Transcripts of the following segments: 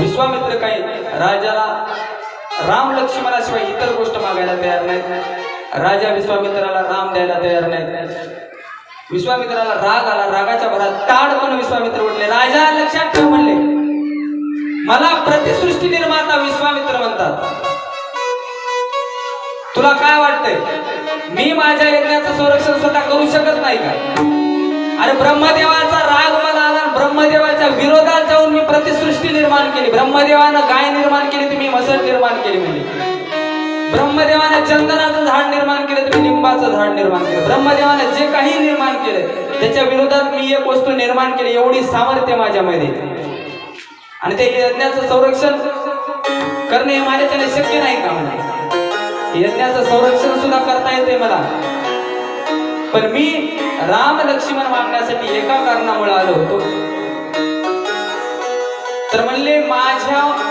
विश्वामित्र काही राजाला राम लक्ष्मणाशिवाय इतर गोष्ट मागायला तयार नाहीत. राजा विश्वामित्राला राम द्यायला तयार नाहीत. विश्वामित्राला राग आला रागाच्या भरात ताड पण विश्वामित्र म्हटले राजा लक्षात ठेव म्हणले. मला प्रतिसृष्टी निर्माता विश्वामित्र म्हणतात. तुला काय वाटतंय? मी माझ्या यज्ञाचं संरक्षण स्वतः करू शकत नाही का? अरे ब्रह्मदेवाचा राग मला ब्रह्मदेवाच्या विरोधात जाऊन मी प्रतिसृष्टी निर्माण केली. ब्रह्मदेवानं गाय निर्माण केली तुम्ही मसळ निर्माण केली म्हणजे ब्रह्मदेवाने चंदनाचं झाड निर्माण केलं तुम्ही लिंबाचं झाड निर्माण केलं. ब्रह्मदेवाने जे काही निर्माण केलं त्याच्या विरोधात मी एक वस्तू निर्माण केली एवढी सामर्थ्य माझ्यामध्ये. आणि ते यज्ञाचं संरक्षण करणे हे माझ्याच्याने शक्य नाही का म्हणजे यज्ञाचं संरक्षण सुद्धा करता येते मला. पण मी राम लक्ष्मण मागण्यासाठी एका कारणामुळे आलो होतो. तर म्हणले माझ्या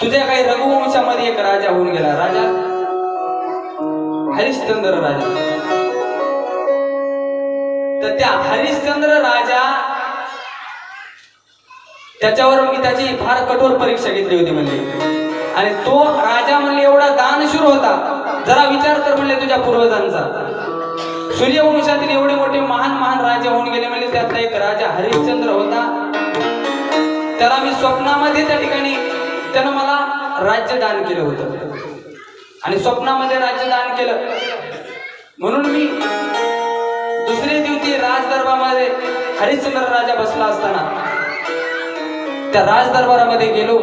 तुझ्या काही रघुवंशामध्ये एक राजा होऊन गेला. राजा? हरिश्चंद्र राजा. तर त्या हरिश्चंद्र राजा त्याच्यावर मी त्याची फार कठोर परीक्षा घेतली होती म्हणले. आणि तो राजा म्हणले एवढा दानशूर होता. जरा विचार कर म्हणले तुझ्या पूर्वजांचा. सूर्यवंशातील एवढे मोठे महान महान राजे होऊन गेले म्हणजे त्यातला एक राजा हरिश्चंद्र होता. त्याला मी स्वप्नामध्ये त्या ठिकाणी त्यानं मला राज्य दान केलं होतं. आणि स्वप्नामध्ये राज्य दान केलं. म्हणून मी दुसरे दिवशी राजदरबारामध्ये हरिश्चंद्र राजा बसला असताना त्या राजदरबारामध्ये गेलो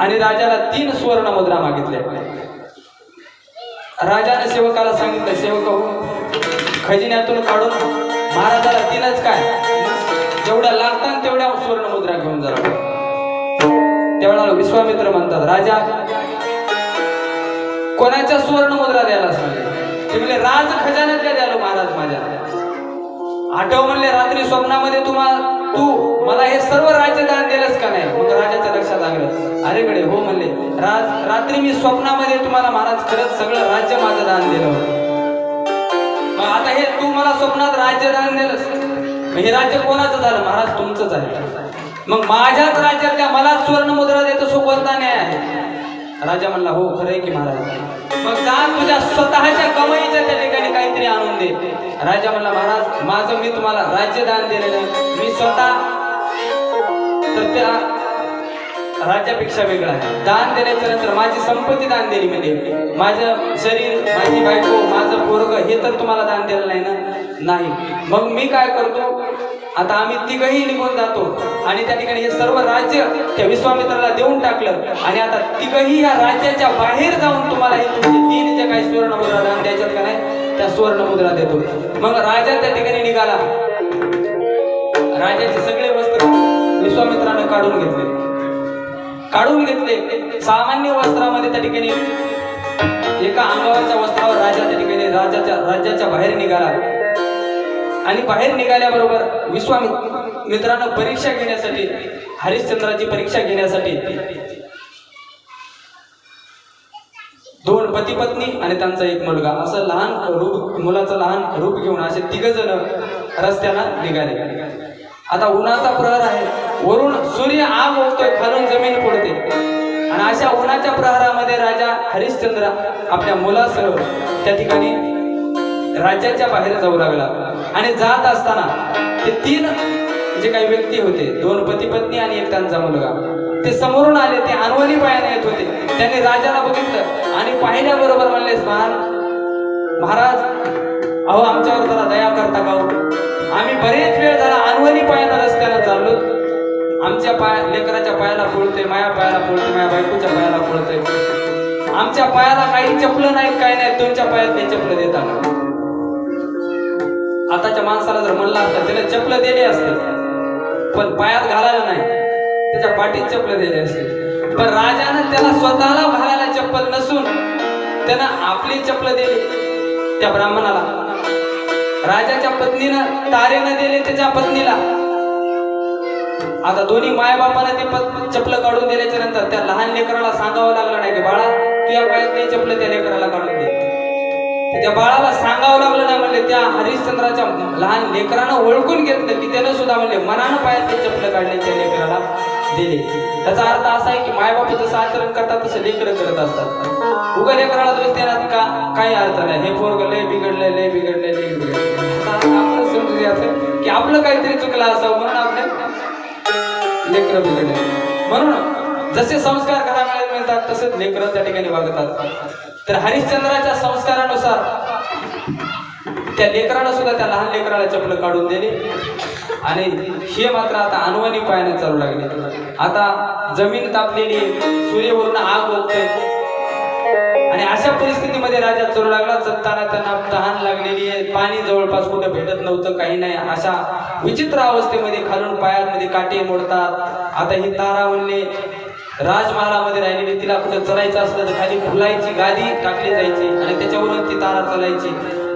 आणि राजाला तीन सुवर्ण मुद्रा मागितल्या. राजाने सेवकाला सांगितलं सेवक हो खजिन्यातून काढून महाराजाला दिलंच काय? जेवढ्या लागतात तेवढ्या सुवर्ण मुद्रा घेऊन जरा त्यावेळेला विश्वामित्र म्हणतात राजा कोणाच्या सुवर्ण मुद्रा द्यायला सांगले म्हणले राज खजान्यातल्या द्यालो महाराज माझ्या. आठव म्हणले रात्री स्वप्नामध्ये तुम्हाला तू मला हे सर्व राज्य दान दिलंस का नाही? मग राजाच्या लक्षात आलं अरे कडे हो म्हणले राज रात्री मी स्वप्नामध्ये तुम्हाला महाराज खरंच सगळं राज्य माझं दान दिलं होतं. मग आता हे तू मला स्वप्नात राज्य दान दिलंस मग हे राज्य कोणाचं झालं? महाराज तुमचंच आहे. मग माझ्याच राज्यातल्या मला सुवर्ण मुद्रा देतो सो न्याय आहे. राजा म्हणला हो खरंय की महाराज. मग जा तुझ्या स्वतःच्या कमाईच्या त्या ठिकाणी काहीतरी आणून दे. राजा म्हणला महाराज माझं मी तुम्हाला राज्यदान दिलेलं आहे. मी स्वतः तर त्या राज्यापेक्षा वेगळा आहे. दान देण्याच्या नंतर माझी संपत्ती दान दिली म्हणजे माझं शरीर माझी बायको माझं पोरग हे तर तुम्हाला दान दिलं नाही ना? नाही. मग मी काय करतो? आता आम्ही तिघही निघून जातो. आणि त्या ठिकाणी हे सर्व राज्य त्या विश्वामित्राला देऊन टाकलं. आणि आता तिघही या राज्याच्या बाहेर जाऊन तुम्हाला हे तुमचे तीन जे काही सुवर्ण मुद्रा दान द्यायच्यात का नाही त्या सुवर्ण मुद्रा देतो. मग राजा त्या ठिकाणी निघाला. राजाचे सगळे वस्त्र विश्वामित्राने काढून घेतले. काढून घेतले. सामान्य वस्त्रामध्ये त्या ठिकाणी एका अंगावरच्या वस्त्रावर राजा त्या ठिकाणी राजाच्या राज्याच्या बाहेर निघाला. आणि बाहेर निघाल्याबरोबर विश्वामित्रानं परीक्षा घेण्यासाठी हरिश्चंद्राची परीक्षा घेण्यासाठी दोन पती पत्नी आणि त्यांचा एक मुलगा. असं लहान रूप मुलाचं लहान रूप घेऊन असे तिघ जण रस्त्याला निघाले. आता उन्हाचा प्रहर आहे. वरून सूर्य आग ओढतोय खालून जमीन पडते आणि अशा उन्हाच्या प्रहारामध्ये राजा हरिश्चंद्र आपल्या मुलासह त्या ठिकाणी राज्याच्या बाहेर जाऊ लागला. आणि जात असताना ते तीन जे काही व्यक्ती होते दोन पती पत्नी आणि एक त्यांचा मुलगा ते समोरून आले ते अनवली पायाने येत होते. त्यांनी राजाला बघितलं आणि पाहिल्याबरोबर म्हणले "महाराज, महाराज अहो आमच्यावर जरा दया करता का हो? आम्ही बरेच वेळ जरा अनवली पायानं आमच्या पाय लेकराच्या पायाला पोळतोय माया पायाला फोडते माया बायकोच्या पायाला पोळतोय. आमच्या पायाला काही चपलं नाही काय नाही तुमच्या पायात ते चपलं देतात. आताच्या माणसाला जर म्हणलं असतं त्याने चपलं दिले असते पण पायात घालायला नाही. त्याच्या पाठीत चपलं दिले असते पण राजानं त्याला स्वतःला घालायला चप्पल नसून त्यानं आपली चपलं दिली. त्या ब्राह्मणाला. राजाच्या पत्नीनं तारेनं दिले त्याच्या पत्नीला. आता दोन्ही मायबापाने ते चपलं काढून दिल्याच्या नंतर त्या लहान लेकराला सांगावं लागलं नाही की बाळा तुझ्या नाही चपलं त्या लेकराला काढून दे. त्या बाळाला सांगावं लागलं नाही म्हणले त्या हरिश्चंद्राच्या लहान लेकरानं ओळखून घेतलं की त्यानं सुद्धा म्हणले मनानं पायातले चपलं काढले त्या लेकराला. दिले. त्याचा अर्थ असा आहे की मायबाप जसं आचरण करतात तसं लेकरं करत असतात. उगा लेकराला दोष देण्यात का काही अर्थ नाही. हे पोरग लय बिघडलंय लय बिघडलंय लय बिघडलंय. आपलं समजून की आपलं काहीतरी चुकलं असावं म्हणून आपल्या लेकरं बिघडले. म्हणून जसे संस्कार घरामध्ये मिळतात तसेच लेकरं त्या ठिकाणी वागतात. तर हरिश्चंद्राच्या संस्कारानुसार त्या लेकराला सुद्धा त्या लहान लेकराला चपल काढून दिली. आणि हे मात्र आता अनुवानी पायाने चालू लागले. आता जमीन तापलेली सूर्यवरून आग होते आणि अशा परिस्थितीमध्ये राजा चोरू लागला सत्ताना त्यांना तहान लागलेली आहे. पाणी जवळपास कुठं भेटत नव्हतं काही नाही. अशा विचित्र अवस्थेमध्ये खालून पायांमध्ये काटे मोडतात. आता ही तारा म्हणले राजमहालामध्ये राहिलेली तिला कुठं चलायचं असलं तर खाली फुलायची गादी टाकली जायची आणि त्याच्यावरून ती तारा चलायची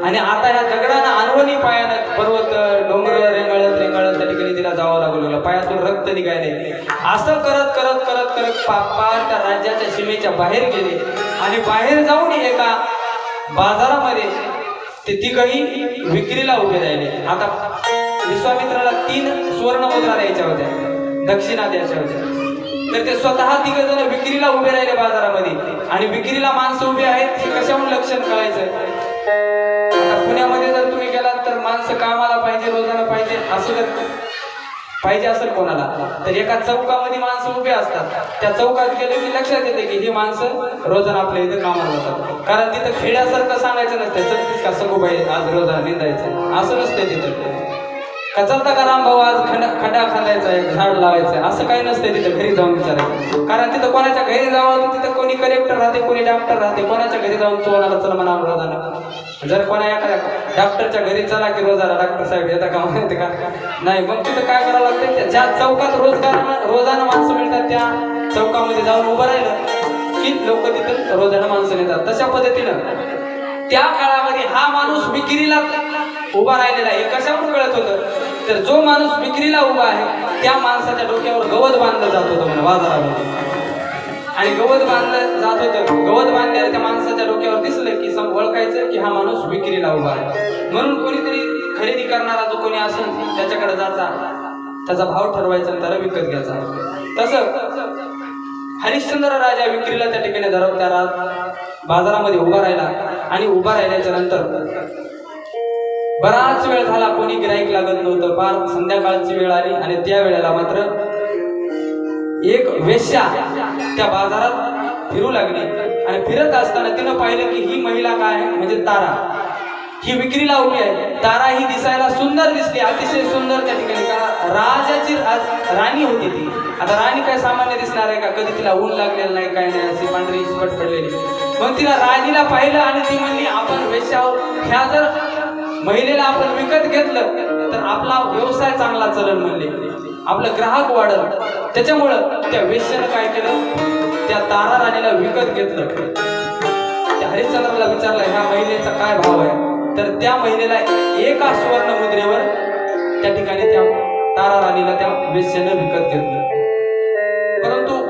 आणि आता ह्या दगडानं अनवणी पायानं पर्वत डोंगर रेंगाळत रेंगाळत त्या ठिकाणी तिला जावं लागू लागलं. पायातून रक्त निघायले. असं करत करत करत करत पा पार त्या राज्याच्या सीमेच्या बाहेर गेले. आणि बाहेर जाऊन एका बाजारामध्ये ते तिघही विक्रीला उभे राहिले. आता विश्वामित्राला तीन सुवर्ण मुद्रा द्यायच्या होत्या. दक्षिणा द्यायच्या होत्या. तर ते स्वतः तिघ जण विक्रीला उभे राहिले बाजारामध्ये. आणि विक्रीला माणसं उभी आहेत हे कशाहून लक्षण करायचं पुण्यामध्ये जर तुम्ही गेलात तर माणसं कामाला पाहिजे रोजानं पाहिजे असं जर पाहिजे असेल कोणाला. तर एका चौकामध्ये माणसं उभे असतात. त्या चौकात गेले की लक्षात येते की ही माणसं रोजानं आपल्या इथं कामाला जातात. कारण तिथं खेड्यासारखं सांगायचं नसतं. चलतीस का सगोबाई आज रोजानं निंदायचं? असं नसतं तिथं. कचलता का राम भाऊ आज खंडा खड्डा खांदायचा आहे झाड लावायचं आहे? असं काही नसतं तिथं घरी जाऊन विचारायचं. कारण तिथं कोणाच्या घरी जावं तर तिथं कोणी कलेक्टर राहते कोणी डॉक्टर राहते कोणाच्या घरी जाऊन चोराला चला म्हणावं रोजानं जर कोणा एखाद्या डॉक्टरच्या घरी चला की रोजाला डॉक्टर साहेब येता का माहिती का? नाही मग तिथं काय करावं लागतं ज्या चौकात रोजगार रोजानं माणसं मिळतात त्या चौकामध्ये जाऊन उभं राहिलं की लोक तिथं रोजानं माणसं येतात तशा पद्धतीनं त्या काळामध्ये हा माणूस विक्रीला उभा राहिलेला आहे. हे कळत होतं? तर जो माणूस विक्रीला उभा आहे त्या माणसाच्या डोक्यावर गवत बांधलं जात होतं म्हणून बाजारामध्ये. आणि गवत बांधलं जात होतं. गवत बांधल्यावर त्या माणसाच्या डोक्यावर दिसलं की सम ओळखायचं की हा माणूस विक्रीला उभा आहे. म्हणून कोणीतरी खरेदी करणारा जो कोणी असेल त्याच्याकडे जायचा. त्याचा भाव ठरवायचा आणि त्याला विकत घ्यायचा. तसं हरिश्चंद्र राजा विक्रीला त्या ठिकाणी धरव त्या बाजारामध्ये उभा राहिला. आणि उभा राहिल्याच्या नंतर बराच वेळ झाला कोणी गिराईक लागत नव्हतं. फार संध्याकाळची वेळ आली आणि त्या वेळेला मात्र एक वेश्या त्या बाजारात फिरू लागली. आणि फिरत असताना तिनं पाहिलं की ही महिला काय आहे? म्हणजे तारा. ही विक्रीला उभी आहे. तारा ही दिसायला सुंदर दिसली. अतिशय सुंदर त्या ठिकाणी का राजाची राणी होती ती. आता राणी काय सामान्य दिसणार आहे का? कधी तिला ऊन लागलेलं नाही काय नाही अशी पांढरी शिपट पडलेली. मग तिला राणीला पाहिलं आणि ती म्हणली आपण वेश्या ह्या जर महिलेला आपण विकत घेतलं तर आपला व्यवसाय चांगला चलन म्हणले. आपलं ग्राहक वाढल. त्याच्यामुळं त्या वेश्यानं काय केलं? त्या तारा राणीला विकत घेतलं. त्या हरिश्चंद्राला विचारलं ह्या महिलेचा काय भाव आहे? तर त्या महिलेला एका सुवर्ण मुद्रेवर त्या ठिकाणी त्या तारा राणीला त्या वेश्यानं विकत घेतलं. परंतु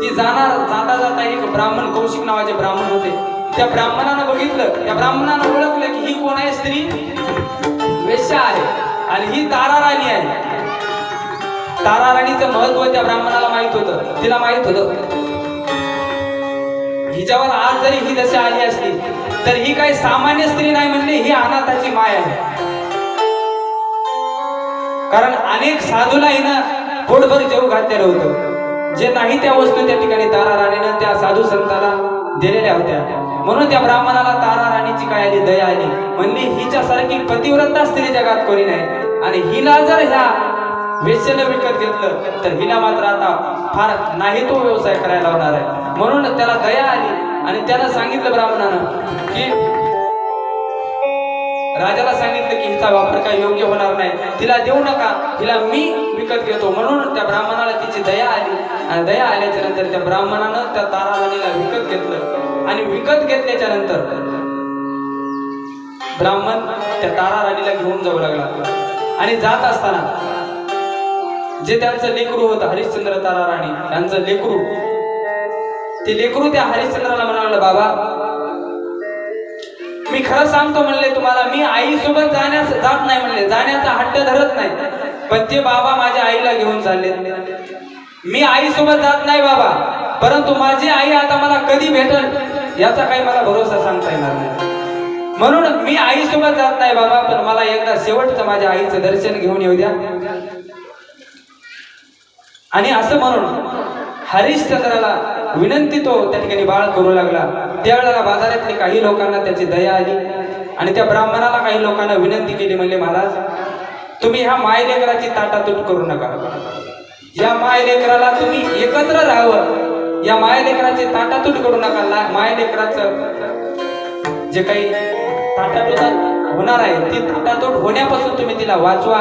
ती जाणार जाता जाता एक ब्राह्मण कौशिक नावाचे ब्राह्मण होते. त्या ब्राह्मणानं बघितलं त्या ब्राह्मणानं ओळखलं की ही कोण आहे स्त्री? वेश्या आहे. आणि ही तारा राणी आहे. तारा राणीचं महत्त्व त्या ब्राह्मणाला माहीत होतं. तिला माहीत होतं. हिच्यावर आज जरी ही दशा आली असली तर ही काही सामान्य स्त्री नाही म्हणली ही अनाथाची माय आहे. कारण अनेक साधूला हिनं पोटभर जेव घातलेलं होतं. जे नाही त्या वस्तू त्या ठिकाणी तारा राणीनं त्या साधू संताला दिलेल्या होत्या. म्हणून त्या ब्राह्मणाला तारा राणीची काय आली दया आली. म्हणली हिच्यासारखी पतिव्रता स्त्री जगात कोणी नाही. आणि हिला जर ह्या वेश्येनं विकत घेतलं तर हिला मात्र आता फार नाही तो व्यवसाय करायला होणार आहे. म्हणून त्याला दया आली आणि त्याला सांगितलं ब्राह्मणानं की राजाला सांगितलं की हिचा वापर काही योग्य होणार नाही. तिला देऊ नका तिला मी विकत घेतो. म्हणून त्या ब्राह्मणाला तिची दया आली. आणि दया आल्याच्यानंतर त्या ब्राह्मणानं त्या तारा राणीला विकत घेतलं. आणि विकत घेतल्याच्या नंतर ब्राह्मण त्या तारा राणीला घेऊन जाऊ लागला. आणि जात असताना जे त्यांचं लेकरू होतं हरिश्चंद्र तारा राणी त्यांचं लेकरू ते लेकरू त्या हरिश्चंद्राला म्हणाला बाबा मी खरं सांगतो म्हणले तुम्हाला मी आई सोबत जाण्यास जात नाही म्हणले जाण्याचा हट्ट धरत नाही. पण ते बाबा माझ्या आईला घेऊन चालले. मी आई सोबत जात नाही बाबा परंतु माझी आई आता मला कधी भेटल? याचा काही मला भरोसा सांगता येणार नाही. म्हणून मी आई सोबत जात नाही बाबा पण मला एकदा शेवटचं माझ्या आईचं दर्शन घेऊन येऊ द्या. आणि असं म्हणून हरिश्चंद्राला विनंती तो त्या ठिकाणी बाळ करू लागला. त्यावेळेला बाजारातले काही लोकांना त्याची दया आली आणि त्या ब्राह्मणाला काही लोकांना विनंती केली म्हणले महाराज तुम्ही ह्या मायलेकराची ताटातूट करू नका. या मायलेकराला तुम्ही एकत्र राहावं. या मायलेकराची ताटातूट करू नका माया मायलेकराचं जे काही ताटातूट होणार आहे ती ताटातूट होण्यापासून तुम्ही तिला वाचवा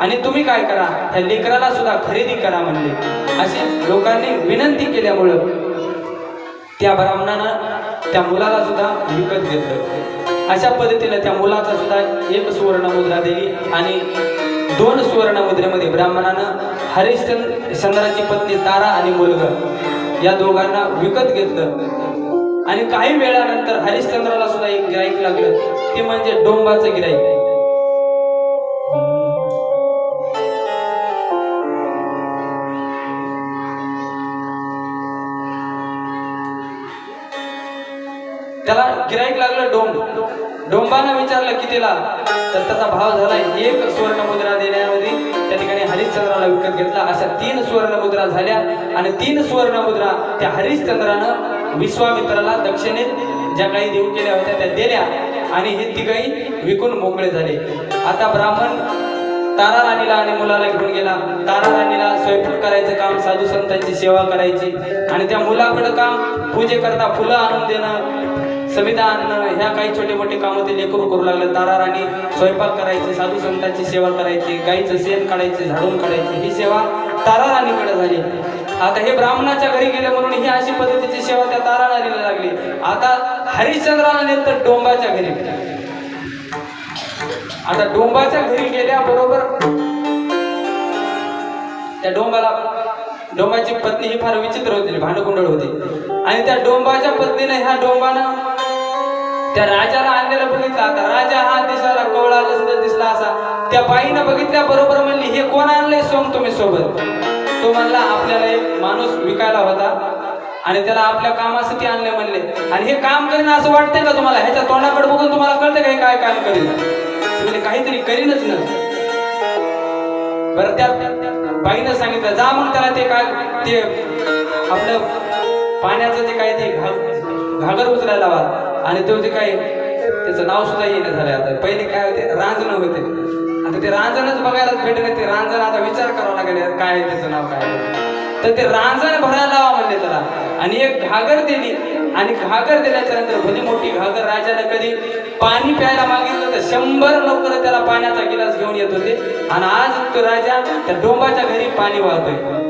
आणि तुम्ही काय करा त्या लेकराला सुद्धा खरेदी करा म्हणले. अशी लोकांनी विनंती केल्यामुळं त्या ब्राह्मणानं त्या मुलाला सुद्धा विकत घेतलं. अशा पद्धतीनं त्या मुलाचा सुद्धा एक सुवर्ण मुद्रा दिली आणि दोन सुवर्ण मुद्रेमध्ये ब्राह्मणानं हरिश्चंद्र चंद्राची पत्नी तारा आणि मुलगा या दोघांना विकत घेतलं. आणि काही वेळानंतर हरिश्चंद्राला सुद्धा एक गिराईक लागलं. ते म्हणजे डोंबाचं गिराईक. त्याला गिराईक लागलं डोंब. डोंबानं विचारलं कितीला? तर त्याचा भाव झाला एक सुवर्ण मुद्रा देण्यामध्ये. त्या ठिकाणी हरिश्चंद्राला विकत घेतला. अशा तीन सुवर्ण मुद्रा झाल्या आणि तीन सुवर्ण मुद्रा त्या हरिश्चंद्रानं विश्वामित्राला दक्षिणेत ज्या काही देऊ केल्या होत्या त्या दिल्या. आणि हे तिघही विकून मोकळे झाले. आता ब्राह्मण तारा राणीला आणि मुलाला घेऊन गेला. तारा राणीला स्वयंपाक करायचं काम साधू संतांची सेवा करायची. आणि त्या मुलाकडं काम पूजे करता फुलं आणून देणं संविधान ह्या काही छोटे मोठे कामं ते लेकरू करू लागलं. तारा राणी स्वयंपाक करायचे साधू संतांची सेवा करायची गाईचं शेण काढायचे झाडून काढायची. ही सेवा तारा राणीकडे झाली. आता हे ब्राह्मणाच्या घरी गेले म्हणून ही अशी पद्धतीची सेवा त्या तारा राणीला लागली. आता हरिश्चंद्राला नेलं डोंबाच्या घरी. आता डोंबाच्या घरी गेल्याबरोबर त्या डोंबाला डोंबाची पत्नी ही फार विचित्र होती भांडकुंडळ होती. आणि त्या डोंबाच्या पत्नीने ह्या डोंबानं त्या राजाला आणलेला बघितला आता. राजा हा दिसायला कवळा लसला दिसला असा. त्या बाईनं बघितल्या बरोबर म्हणली हे कोण आणलंय सोम तुम्ही सोबत? तो म्हणला आपल्याला एक माणूस विकायला होता आणि त्याला आपल्या कामासाठी आणले म्हणले. आणि हे काम करीन असं वाटतंय का तुम्हाला? ह्याच्या तोंडाकडे बघून तुम्हाला कळतं का हे काय काम करीन? म्हणजे काहीतरी करीनच ना. बरं त्या बाईनं सांगितलं जा मग त्याला ते काय ते आपलं पाण्याचं जे काय ते घा- घागर उचलायला लावा. आणि तो जे काय त्याचं नाव सुद्धा येणं झालं आता. पहिले काय होते? रांजण होते. आता ते रांजणच बघायला भेटले ते रांजण आता विचार करावा लागेल काय आहे त्याचं नाव काय तर ते रांजण भरायला लावा म्हणले त्याला. आणि एक घागर दिली आणि घागर दिल्याच्या नंतर भली म्हणजे मोठी घागर राजाने कधी पाणी प्यायला मागितलं तर शंभर लवकर त्याला पाण्याचा गिलास घेऊन येत होते. आणि आज तो राजा त्या डोंबाच्या घरी पाणी वाहतोय.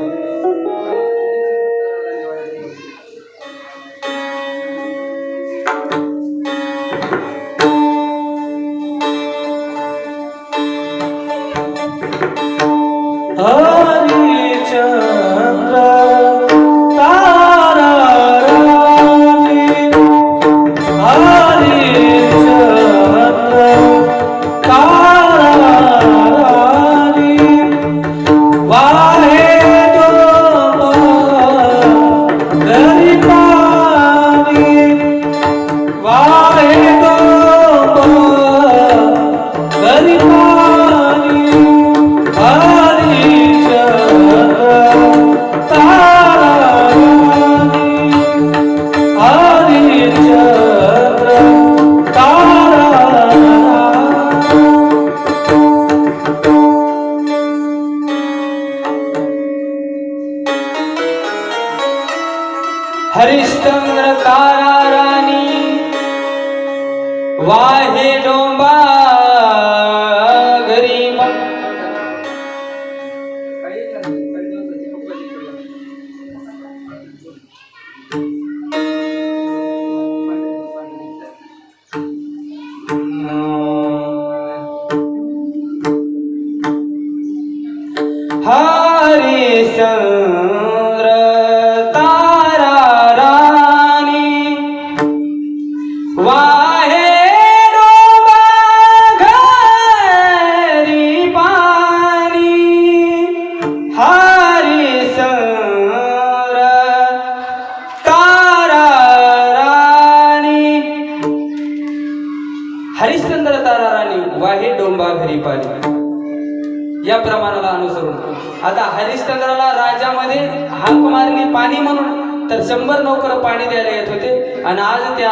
शंभर नौकर पाणी द्यायला येत होते आणि आज त्या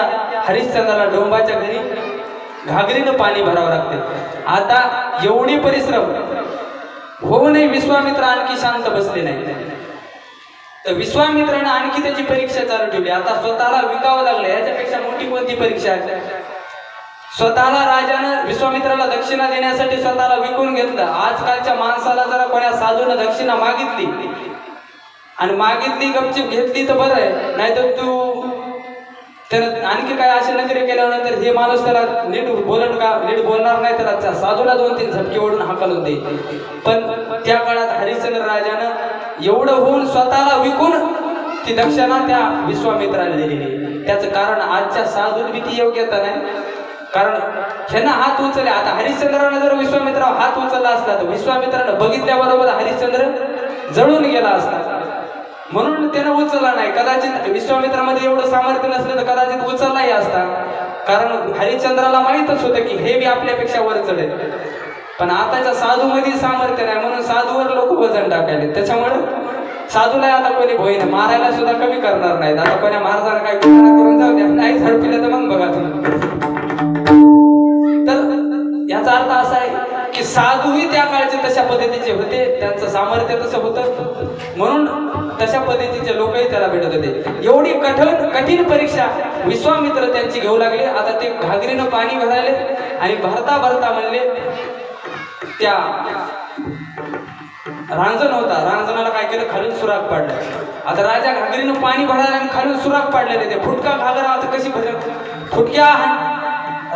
हरिश्चंद्राला डोंबाच्या घरी घागरीनं पाणी भरावं लागते. आता एवढी परिश्रम. होऊनही विश्वामित्र आणखी शांत बसले नाही तर विश्वामित्राने आणखी त्याची परीक्षा चालू ठेवली. आता स्वतःला विकावं लागलं. याच्यापेक्षा मोठी कोणती परीक्षा आहे? स्वतःला राजानं विश्वामित्राला दक्षिणा देण्यासाठी स्वतःला विकून घेतलं. आजकालच्या माणसाला जरा कोण्या साधून दक्षिणा मागितली. आणि मागितली गपचीप घेतली तर बरं आहे. नाहीतर तू तर आणखी काय असे नकरे केल्यानंतर हे माणूस त्याला नीट बोलण का? नीट बोलणार नाही त्याला आजच्या साधूला दोन तीन झपके ओढून हाकलून दे. पण त्या काळात हरिश्चंद्र राजानं एवढं होऊन स्वतःला विकून ती दक्षिणा त्या विश्वामित्राला दिलेली त्याचं कारण आजच्या साधून भीती ती योग्यता नाही. कारण ह्यांना हात उचलले. आता हरिश्चंद्रानं जर विश्वामित्रावर हात उचलला असला तर विश्वामित्रानं बघितल्याबरोबर हरिश्चंद्र जळून गेला असता. म्हणून त्यानं उचलला नाही. कदाचित विश्वामित्रामध्ये एवढं सामर्थ्य नसलं तर कदाचित उचललाही असता. कारण हरिश्चंद्राला माहीतच होतं की हे बी आपल्यापेक्षा वर चढेल. पण आताच्या साधूमध्ये सामर्थ्य नाही. म्हणून साधूवर लोक वजन टाकायले त्याच्यामुळे साधूला आता कोणी भोईन. मारायला सुद्धा कमी करणार नाहीत. आता कोणी महाराजांना काही करून जाऊ द्या. नाही झडपिलं तर मग बघा तुम्ही. तर याचा अर्थ असा आहे की साधूही त्या काळचे तशा पद्धतीचे होते त्यांचं सामर्थ्य तसं होतं. म्हणून तशा पद्धतीचे लोकही त्याला भेटत होते. एवढी कठीण कठीण परीक्षा विश्वामित्र त्यांची घेऊ लागले. आता ते घागरीनं पाणी भरायले आणि भरता भरता म्हणले त्या रांजण होता. रांजणाला काय केलं? खालून सुराग पाडलं. आता राजा घागरीनं पाणी भरायला आणि खालून सुराग पाडलेले ते फुटका घागरा आता कशी भर फुटक्या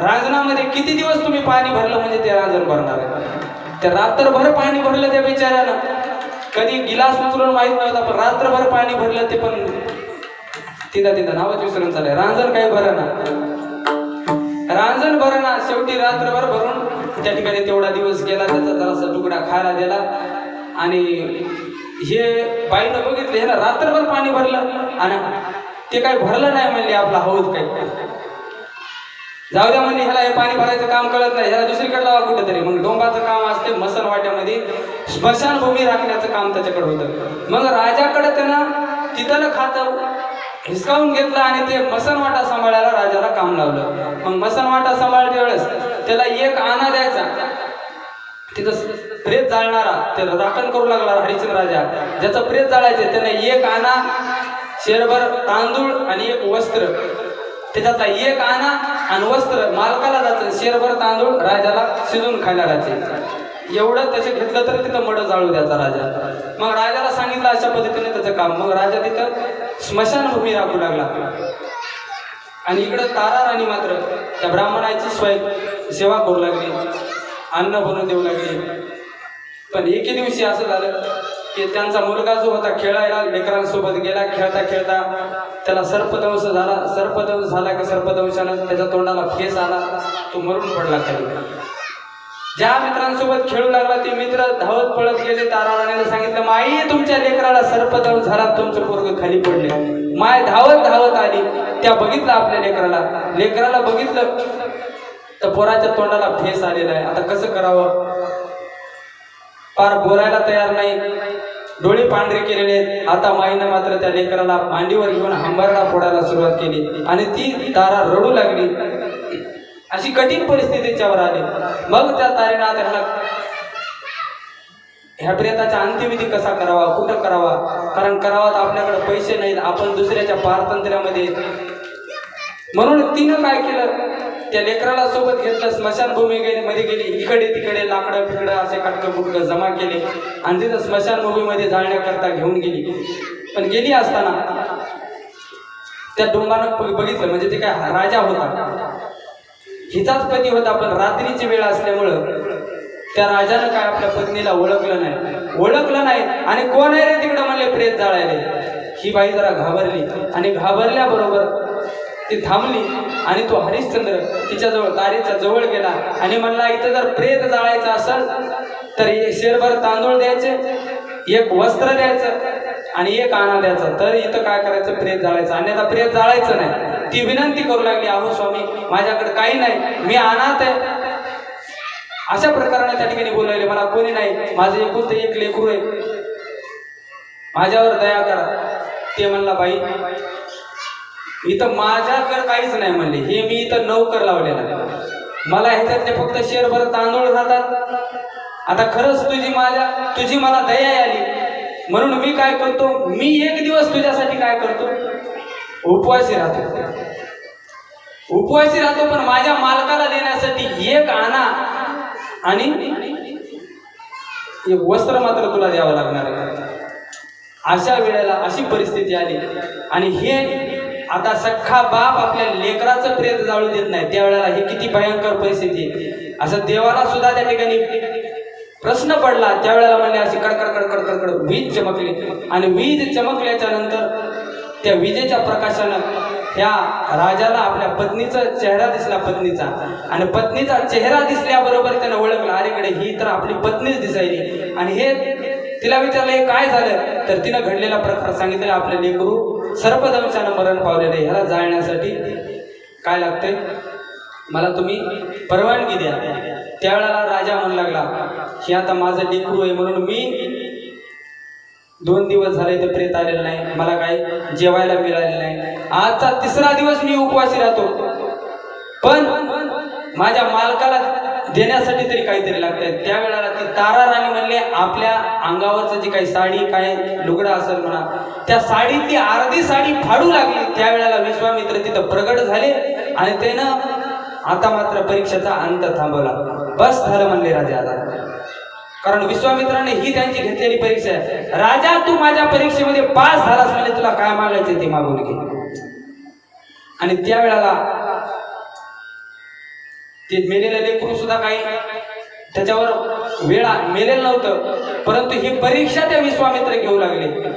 रांजणामध्ये किती दिवस तुम्ही पाणी भरलं म्हणजे ते रांजण भरणार? आहे ते रात्रभर पाणी भरलं त्या बिचाऱ्यानं. कधी गिलास उचलून माहीत नव्हता पण रात्रभर पाणी भरलं ते पण तिथं तिथं नावच विसरून चाललंय. रांजण काही भरणा रांजण भरणा शेवटी रात्रभर भरून त्या ठिकाणी तेवढा दिवस गेला त्याचा जरासा तुकडा खायला दिला. आणि हे बाईनं बघितलं हे ना रात्रभर पाणी भरलं. आणि ते काही भरलं नाही म्हणले आपला हौद काही. जाऊ द्या म्हणे ह्याला हे पाणी भरायचं काम कळत नाही. ह्याला दुसरीकडे लावा कुठेतरी. मग डोंबाचं काम असते मसन वाट्यामध्ये स्मशानभूमी राखण्याचं काम त्याच्याकडे होतं. मग राजाकडे त्यानं तिथलं खातं हिसकावून घेतलं आणि ते मसनवाटा सांभाळायला राजाला काम लावलं. मग मसनवाटा सांभाळते वेळेस त्याला एक आणा द्यायचा. तिथं प्रेत जाळणारा त्याला राखण करू लागला हरिचंद राजा. ज्याचं प्रेत जाळायचं त्याने एक आणा शेरभर तांदूळ आणि एक वस्त्र. त्याच्यातला एक आणा आणि वस्त्र मालकाला जायचं. शेरभर तांदूळ राजाला शिजून खायला राहायचे एवढं त्याचे घेतलं तर तिथं मड जाळू द्यायचा राजा. मग राजाला सांगितलं अशा पद्धतीने त्याचं काम. मग राजा तिथं स्मशानभूमी राखू लागला. आणि इकडं तारा राणी मात्र त्या ब्राह्मणाची स्वय सेवा करू लागली. अन्न बनवून देऊ लागली. पण एके दिवशी असं झालं की त्यांचा मुलगा जो होता खेळायला लेकरांसोबत गेला खेळता खेळता त्याला सर्पदंश झाला. सर्पदंश झाला की सर्पदंशानं त्याच्या तोंडाला फेस आला. तो मरून पडला खाली ज्या मित्रांसोबत खेळू लागला ते मित्र धावत पळत गेले. तारा राणीला सांगितलं माई तुमच्या लेकराला सर्पदंश झाला. तुमचं पोरग खाली पडले माय धावत धावत आली. त्या बघितलं आपल्या लेकराला. लेकराला बघितलं तर पोराच्या तोंडाला फेस आलेला आहे. आता कसं करावं? पार बोलायला तयार नाही. डोळे पांढरे केलेले आहेत. आता माईनं मात्र त्या लेकराला मांडीवर घेऊन हंबरडा फोडायला सुरुवात केली आणि ती तारा रडू लागली. अशी कठीण परिस्थिती त्याच्यावर आली. मग त्या तारेला आता ह्या प्रेताचा अंत्यविधी कसा करावा? कुठं करावा? कारण करावा तर आपल्याकडे पैसे नाहीत. आपण दुसऱ्याच्या पारतंत्र्यामध्ये म्हणून तिनं काय केलं? त्या लेकराला सोबत घेतलं स्मशानभूमी गेली मध्ये गेली इकडे तिकडे लाकडं फिकडं असे काटकं बुटकं जमा केले आणि तिथं स्मशानभूमीमध्ये जाळण्याकरता घेऊन गेली. पण गेली असताना त्या डोंबानं बघितलं म्हणजे ते काय राजा होता. हिचाच पती होता पण रात्रीची वेळ असल्यामुळं त्या राजानं काय आपल्या पत्नीला ओळखलं नाही. ओळखलं नाही आणि कोण आहे रे तिकडं म्हणले प्रेत जाळायले. ही बाई जरा घाबरली आणि घाबरल्याबरोबर ती थांबली. आणि तो हरिश्चंद्र तिच्याजवळ तारेच्या जवळ गेला. आणि म्हणला इथं जर प्रेत जाळायचं असेल तर एक शेरभर तांदूळ द्यायचे एक वस्त्र द्यायचं आणि एक आणा द्यायचा. तर इथं काय करायचं? प्रेत जाळायचं. अन्यथा प्रेत जाळायचं नाही. ती विनंती करू लागली अहो स्वामी माझ्याकडे काही नाही. मी अनाथ आहे. अशा प्रकाराने त्या ठिकाणी बोलायले मला कोणी नाही. माझं एकूण एक लेकरू आहे. माझ्यावर दया करा. ते म्हणला बाई इथं माझ्याकडे काहीच नाही म्हणले. हे मी इथं नौकर लावलेला मला ह्याच्यातले फक्त शेरभर तांदूळ जातात. आता खरंच तुझी माझ्या तुझी मला दया आली. म्हणून मी काय करतो? मी एक दिवस तुझ्यासाठी काय करतो? उपवासी राहतो. उपवासी राहतो पण माझ्या मालकाला देण्यासाठी एक आणा. आणि एक वस्त्र मात्र तुला द्यावं लागणार आहे. अशा वेळेला अशी परिस्थिती आली. आणि हे आता सख्खा बाप आपल्या लेकराचं प्रेत जाळू देत नाही. त्यावेळेला ही किती भयंकर परिस्थिती. आहे असं देवाला सुद्धा त्या ठिकाणी प्रश्न पडला. त्यावेळेला म्हणले अशी कडकड कडकड कडकड वीज चमकली. आणि वीज चमकल्याच्या नंतर त्या विजेच्या प्रकाशानं त्या राजाला आपल्या पत्नीचा चेहरा दिसला पत्नीचा. आणि पत्नीचा चेहरा दिसल्याबरोबर त्यानं ओळखलं अरेकडे ही तर आपली पत्नीच दिसायली. आणि हे तिला विचारलं हे काय झालं? तर तिनं घडलेला प्रकार सांगितलं आपले लेकरू सर्पदंशानं मरण पावलेलं आहे. ह्याला जाळण्यासाठी काय लागतंय? मला तुम्ही परवानगी द्या. त्यावेळेला राजा म्हणू लागला हे आता माझं लेकरू आहे म्हणून मी दोन दिवस झाले तर प्रेत आलेलं नाही. मला काही जेवायला मिळालेलं नाही. आजचा तिसरा दिवस मी उपवासी राहतो. पण माझ्या मालकाला देण्यासाठी तरी काहीतरी लागतंय. त्यावेळेला ती तारा राणी म्हणले आपल्या अंगावरचं जी काही साडी काय लुगडं असेल म्हणा त्या साडीतली अर्धी साडी फाडू लागली. त्यावेळेला विश्वामित्र तिथं प्रगट झाले आणि त्यानं आता मात्र परीक्षेचा अंत थांबवला. बस झालं म्हणले राजा आता. कारण विश्वामित्राने ही त्यांची घेतलेली परीक्षा आहे. राजा तू माझ्या परीक्षेमध्ये पास झालास म्हणजे तुला काय मागायचं ते मागून घे. आणि त्यावेळेला ते मेलेलं लेकरू सुद्धा काही त्याच्यावर वेळ आ- मेलेलं नव्हतं. परंतु ही परीक्षा त्या विश्वामित्र घेऊ लागले.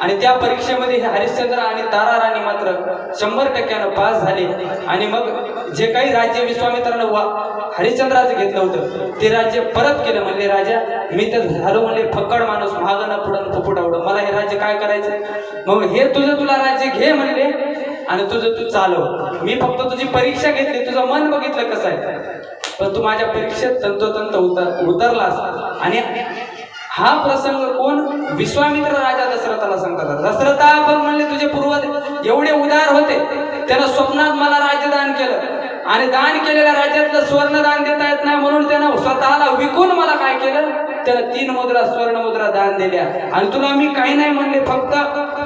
आणि त्या परीक्षेमध्ये हे हरिश्चंद्र आणि तारा राणी मात्र शंभर टक्क्यानं पास झाले. आणि मग जे काही राज्य विश्वामित्रानं वा हरिश्चंद्राचं घेतलं होतं ते राज्य परत केलं. म्हणले राजा मी तर झालो. म्हणले फक्कड माणूस मागं पुढं न आवडं. मला हे राज्य काय करायचं? मग हे तुझं तुला राज्य घे. म्हणले आणि तुझं तू चालव. मी फक्त तुझी परीक्षा घेतली. तुझं मन बघितलं कसं आहे. पण तू माझ्या परीक्षेत तंतोतंत उतर उतरलास. आणि हा प्रसंग कोण? विश्वामित्र राजा दशरथाला सांगतात. दशरथा पण म्हणले तुझे पूर्वज एवढे उदार होते. त्यानं स्वप्नात मला राज्यदान केलं. आणि दान केलेल्या राज्यातलं स्वर्ण दान देता येत नाही म्हणून त्यानं स्वतःला विकून मला काय केलं? त्यानं तीन मुद्रा स्वर्ण मुद्रा दान दिल्या. आणि तुला मी काही नाही म्हणले फक्त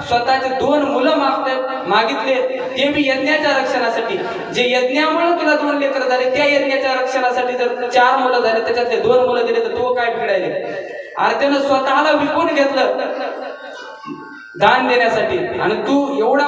स्वतःचे दोन मुलं मागत मागितले. ते मी यज्ञाच्या रक्षणासाठी. जे यज्ञामुळे तुला दोन लेकर झाले त्या यज्ञाच्या रक्षणासाठी जर चार मुलं झाले त्याच्यातले दोन मुलं दिले तर तो काय फिरायले अरे त्यानं स्वतःला विकून घेतलं दान देण्यासाठी. आणि तू एवढा